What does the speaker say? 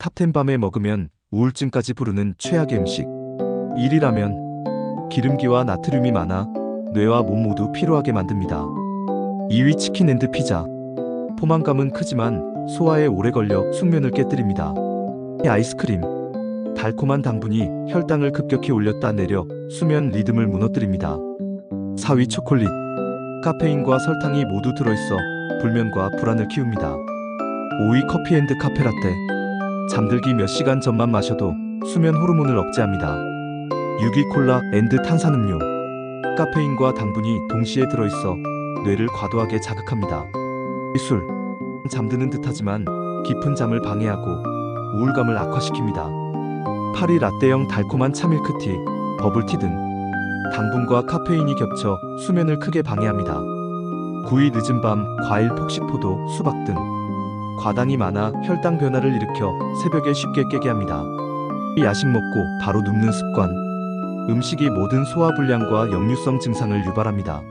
탑10 밤에 먹으면 우울증까지 부르는 최악의 음식. 1위라면 기름기와 나트륨이 많아 뇌와 몸 모두 피로하게 만듭니다. 2위 치킨 앤드 피자. 포만감은 크지만 소화에 오래 걸려 숙면을 깨뜨립니다. 아이스크림. 달콤한 당분이 혈당을 급격히 올렸다 내려 수면 리듬을 무너뜨립니다. 4위 초콜릿. 카페인과 설탕이 모두 들어있어 불면과 불안을 키웁니다. 5위 커피 앤드 카페 라떼. 잠들기 몇 시간 전만 마셔도 수면 호르몬을 억제합니다. 6위 콜라 앤드 탄산음료. 카페인과 당분이 동시에 들어있어 뇌를 과도하게 자극합니다. 술. 잠드는 듯하지만 깊은 잠을 방해하고 우울감을 악화시킵니다. 8위 라떼형 달콤한 차밀크티, 버블티 등 당분과 카페인이 겹쳐 수면을 크게 방해합니다. 9위 늦은 밤 과일 폭식포도 수박 등 과당이 많아 혈당 변화를 일으켜 새벽에 쉽게 깨게 합니다. 야식 먹고 바로 눕는 습관. 음식이 모든 소화불량과 역류성 증상을 유발합니다.